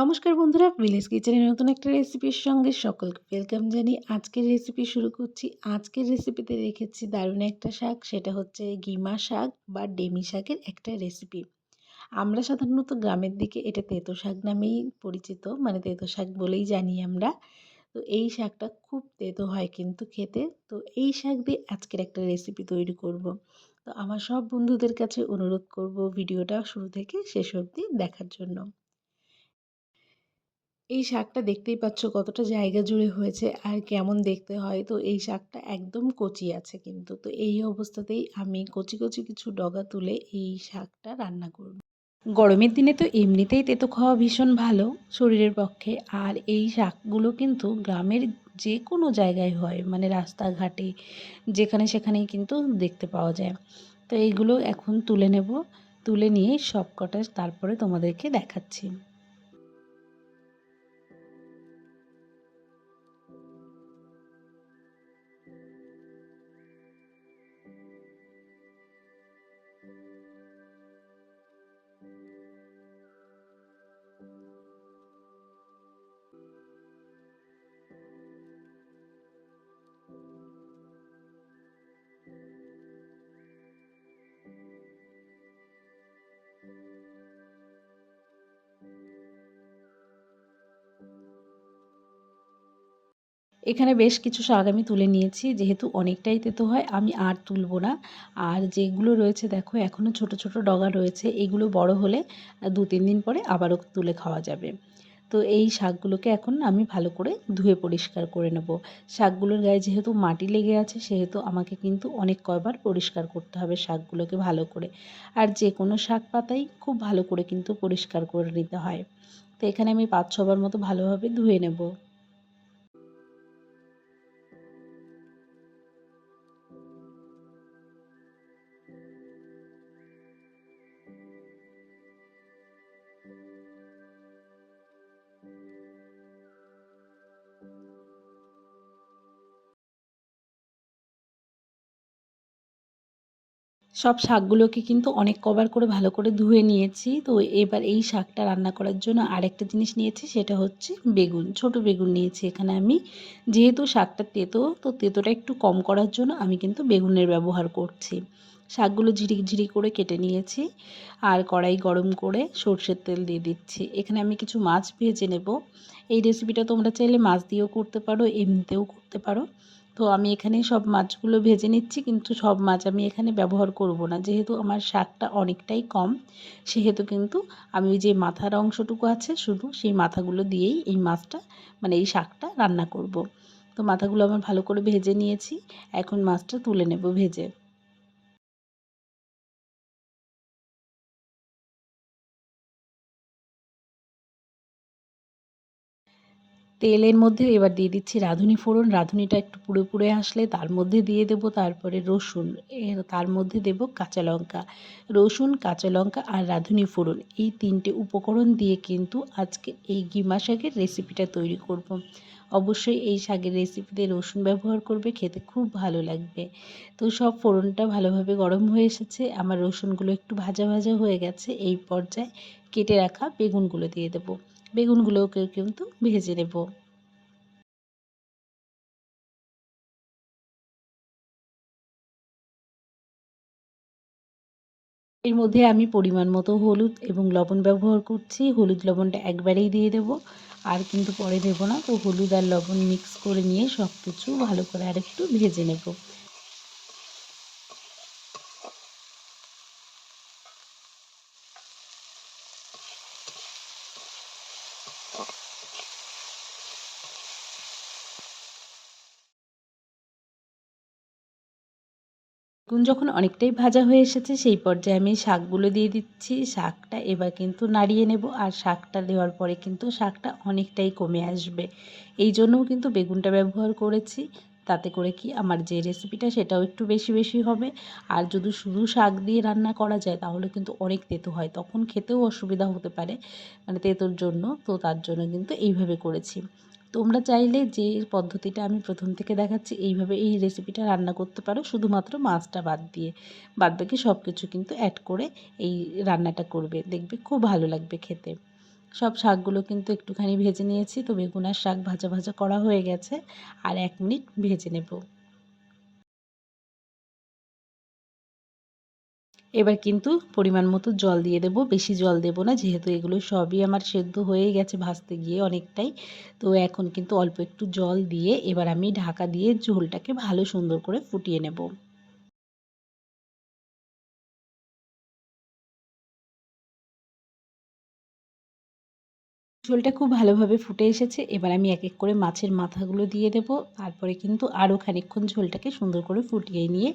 নমস্কার বন্ধুরা ভিলেজ কিচেনের নতুন একটা রেসিপির সঙ্গে সকলকে ওয়েলকাম জানিয়ে আজকের রেসিপি শুরু করছি। আজকের রেসিপিতে রেখেছি দারুণ একটা শাক, সেটা হচ্ছে গিমা শাক বা ডেমি শাকের একটা রেসিপি আমরা সাধারণত গ্রামের দিকে এটা তেতো শাক নামেই পরিচিত মানে তেতো শাক বলেই জানি আমরা। তো এই শাকটা খুব তেতো হয় কিন্তু খেতে, তো এই শাক দিয়ে আজকের একটা রেসিপি তৈরি করব। তো আমার সব বন্ধুদের কাছে অনুরোধ করব ভিডিওটা শুরু থেকে শেষ অবধি দেখার জন্য। এই শাকটা দেখতেই পাচ্ছ কতটা জায়গা জুড়ে হয়েছে আর কেমন দেখতে হয়। তো এই শাকটা একদম কচি আছে কিন্তু। তো এই অবস্থাতেই আমি কচি কচি কিছু ডগা তুলে এই শাকটা রান্না করব। গরমের দিনে তো এমনিতেই তেতো খাওয়া ভীষণ ভালো শরীরের পক্ষে। আর এই শাকগুলো কিন্তু গ্রামের যে কোনো জায়গায় হয় মানে রাস্তাঘাটে, যেখানে সেখানেই কিন্তু দেখতে পাওয়া যায়। তো এইগুলো এখন তুলে নেব, তুলে নিয়ে সব কটা তারপরে তোমাদেরকে দেখাচ্ছি। এখানে বেশ কিছু শাক আমি তুলে নিয়েছি, যেহেতু অনেকটাই তেতো হয়, আমি আর তুলব না। আর যেগুলো রয়েছে দেখো এখনও ছোট ছোট ডগা রয়েছে, এগুলো বড় হলে দু তিন দিন পরে আবারও তুলে খাওয়া যাবে। তো এই শাকগুলোকে এখন আমি ভালো করে ধুয়ে পরিষ্কার করে নেব। শাকগুলোর গায়ে যেহেতু মাটি লেগে আছে, সেহেতু আমাকে কিন্তু অনেক কয়বার পরিষ্কার করতে হবে শাকগুলোকে ভালো করে। আর যে কোনো শাক পাতাই খুব ভালো করে কিন্তু পরিষ্কার করে নিতে হয়। তো এখানে আমি পাঁচ ছবার মতো ভালোভাবে ধুয়ে নেব। সব শাকগুলোকে কিন্তু অনেক কবার করে ভালো করে ধুয়ে নিয়েছি। তো এবার এই শাকটা রান্না করার জন্য আরেকটা জিনিস নিয়েছি, সেটা হচ্ছে বেগুন। ছোট বেগুন নিয়েছি এখানে আমি। যেহেতু শাকটা তেতো, তো তেতোটা একটু কম করার জন্য আমি কিন্তু বেগুনের ব্যবহার করছি। শাকগুলো ঝিরিক ঝিরি করে কেটে নিয়েছি আর কড়াই গরম করে সর্ষের তেল দিয়ে দিচ্ছি। এখানে আমি কিছু মাছ ভেজে নেব। এই রেসিপিটা তোমরা চাইলে মাছ দিয়েও করতে পারো, এমনিতেও করতে পারো। তো আমি এখানে সব মাছগুলো ভেজে নিচ্ছি, কিন্তু সব মাছ আমি এখানে ব্যবহার করব না। যেহেতু আমার শাকটা অনেকটাই কম, সেহেতু কিন্তু আমি যে মাথার অংশটুকু আছে শুধু সেই মাথাগুলো দিয়েই এই মাছটা মানে এই শাকটা রান্না করব। তো মাথাগুলো আমার ভালো করে ভেজে নিয়েছি, এখন মাছটা তুলে নেব ভেজে। তেলের মধ্যে এবার দিয়ে দিচ্ছি রাঁধুনি ফোড়ন। রাঁধুনিটা একটু পুড়ে পুড়ে আসলে তার মধ্যে দিয়ে দেব তারপরে রসুন। তার মধ্যে দেব কাঁচা লঙ্কা। রসুন, কাঁচা লঙ্কা আর রাঁধুনি ফোড়ন এই তিনটে উপকরণ দিয়ে কিন্তু আজকে এই গিমা শাকের রেসিপিটা তৈরি করব। অবশ্যই এই শাকের রেসিপিতে রসুন ব্যবহার করবে, খেতে খুব ভালো লাগবে। তো সব ফোড়নটা ভালোভাবে গরম হয়ে এসেছে। আমার রসুনগুলো একটু ভাজা ভাজা হয়ে গেছে। এই পর্যায়ে কেটে রাখা বেগুনগুলো দিয়ে দেবো। বেগুনগুলোকে কিন্তু ভেজে নেব। এর মধ্যে আমি পরিমাণ মতো হলুদ এবং লবণ ব্যবহার করছি। হলুদ লবণটা একবারেই দিয়ে দেব। আর কিন্তু পরে দেব না, তো হলুদ আর লবণ মিক্স করে নিয়ে সব কিছু ভালো করে আরেকটু ভেজে নেব। বেগুন যখন অনেকটাই ভাজা হয়ে এসেছে, সেই পর্যায়ে আমি শাকগুলো দিয়ে দিচ্ছি। শাকটা এবার কিন্তু নাড়িয়ে নেব আর শাকটা দেওয়ার পরে কিন্তু শাকটা অনেকটাই কমে আসবে। এই জন্যও কিন্তু বেগুনটা ব্যবহার করেছি। তাতে করে কি আমার যে রেসিপিটা সেটাও একটু বেশি বেশি হবে। আর যদি শুধু শাক দিয়ে রান্না করা যায়, তাহলে কিন্তু অনেক তেতো হয়। তখন খেতেও অসুবিধা হতে পারে মানে তেতোর জন্য। তো তার জন্য কিন্তু এইভাবে করেছি। তোমরা চাইলে যে পদ্ধতিটা আমি প্রথম থেকে দেখাচ্ছি, এইভাবে এই রেসিপিটা রান্না করতে পারো। শুধুমাত্র মাছটা বাদ দিয়ে বাদ বাকি সব কিছু কিন্তু অ্যাড করে এই রান্নাটা করবে। দেখবে খুব ভালো লাগবে খেতে। সব শাকগুলো কিন্তু একটুখানি ভেজে নিয়েছি। তো বেগুনার শাক ভাজা ভাজা করা হয়ে গেছে। আর এক মিনিট ভেজে নেব। এবার কিন্তু পরিমাণ মতো জল দিয়ে দেবো। বেশি জল দেবো না, যেহেতু এগুলো সবই আমার সেদ্ধ হয়ে গেছে ভাজতে গিয়ে অনেকটাই। তো এখন কিন্তু অল্প একটু জল দিয়ে এবার আমি ঢাকা দিয়ে ঝোলটাকে ভালো সুন্দর করে ফুটিয়ে নেব। ঝোলটা খুব ভালোভাবে ফুটে এসেছে। এবার আমি এক এক করে মাছের মাথাগুলো দিয়ে দেব। তারপরে কিন্তু আরও খানিকক্ষণ ঝোলটাকে সুন্দর করে ফুটিয়ে নিয়ে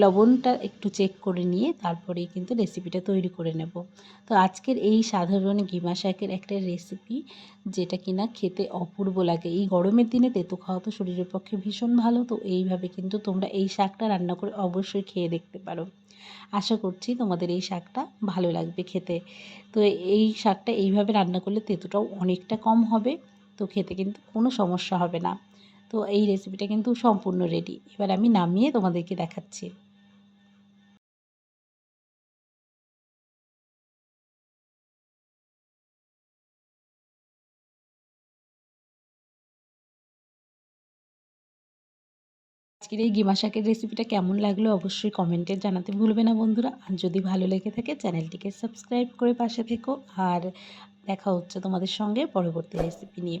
লবণটা একটু চেক করে নিয়ে তারপরেই কিন্তু রেসিপিটা তৈরি করে নেব। তো আজকের এই সাধারণ গিমা শাকের একটা রেসিপি যেটা কিনা খেতে অপূর্ব লাগে। এই গরমের দিনে তেতো খাওয়া তো শরীরের পক্ষে ভীষণ ভালো। তো এইভাবে কিন্তু তোমরা এই শাকটা রান্না করে অবশ্যই খেয়ে দেখতে পারো। আশা করছি তোমাদের এই শাকটা ভালো লাগবে খেতে। তো এই শাকটা এইভাবে রান্না করলে তেঁতুটাও অনেকটা কম হবে, তো খেতে কিন্তু কোনো সমস্যা হবে না। তো এই রেসিপিটা কিন্তু সম্পূর্ণ রেডি এবার আমি নামিয়ে তোমাদেরকে দেখাচ্ছি। আজকের এই গিমা শাকের রেসিপিটা কেমন লাগল অবশ্যই কমেন্টে জানাতে ভুলবে না বন্ধুরা। আর যদি ভালো লেগে থাকে চ্যানেলটিকে সাবস্ক্রাইব করে পাশে থেকো। আর দেখা হচ্ছে তোমাদের সঙ্গে পরবর্তী রেসিপি নিয়ে।